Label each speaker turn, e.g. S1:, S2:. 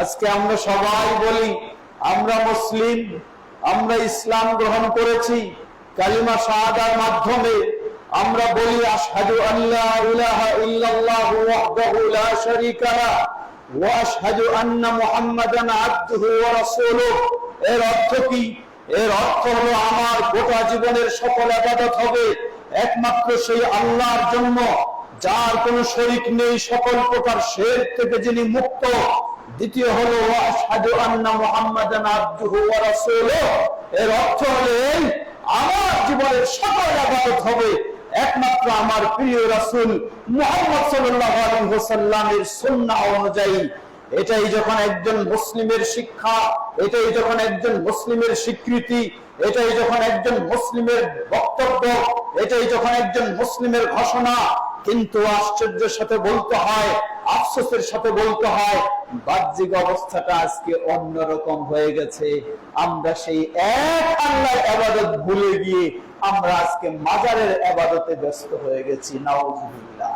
S1: আজকে আমরা সবাই বলি, আমরা মুসলিম, আমরা ইসলাম গ্রহণ করেছি, কালিমা শাহাদার মাধ্যমে। আমরা বলি, আশহাদু আল্লাহ ইলাহা ইল্লাল্লাহু ওয়াহদাহু লা শারীকা লা, ওয়া আশহাদু আন্না মুহাম্মাদান আবদুহু ওয়া রাসূলুহু। এর অর্থ কি? এর অর্থ হলো, আমার গোটা জীবনের সকল আবাদত হবে একমাত্র সেই আল্লাহর জন্য, যার কোনো শরিক নেই, সকল প্রকার শের থেকে যিনি মুক্ত। দ্বিতীয় হলো, আশহাদু আন্না মুহাম্মাদান ওয়া এর অর্থ হলো আমার জীবনের সকল হবে একমাত্র আমার প্রিয় রাসূল মুহাম্মদ সাল্লাল্লাহু আলাইহি ওয়াসাল্লামের সুন্নাহ অনুযায়ী। এটাই যখন একজন মুসলিমের শিক্ষা, এটাই যখন একজন মুসলিমের স্বীকৃতি, এটাই যখন একজন মুসলিমের বক্তব্য, এটাই যখন একজন মুসলিমের ঘোষণা কিন্তু আশ্চর্যের সাথে বলতে হয়, আফসোসের সাথে বলতে হয়, বাহ্যিক অবস্থাটা আজকে অন্যরকম হয়ে গেছে। আমরা সেই এক আল্লাহর আবাদত ভুলে গিয়ে আমরা আজকে মাজারের আবাদতে ব্যস্ত হয়ে গেছি, নাউজুবিল্লাহ।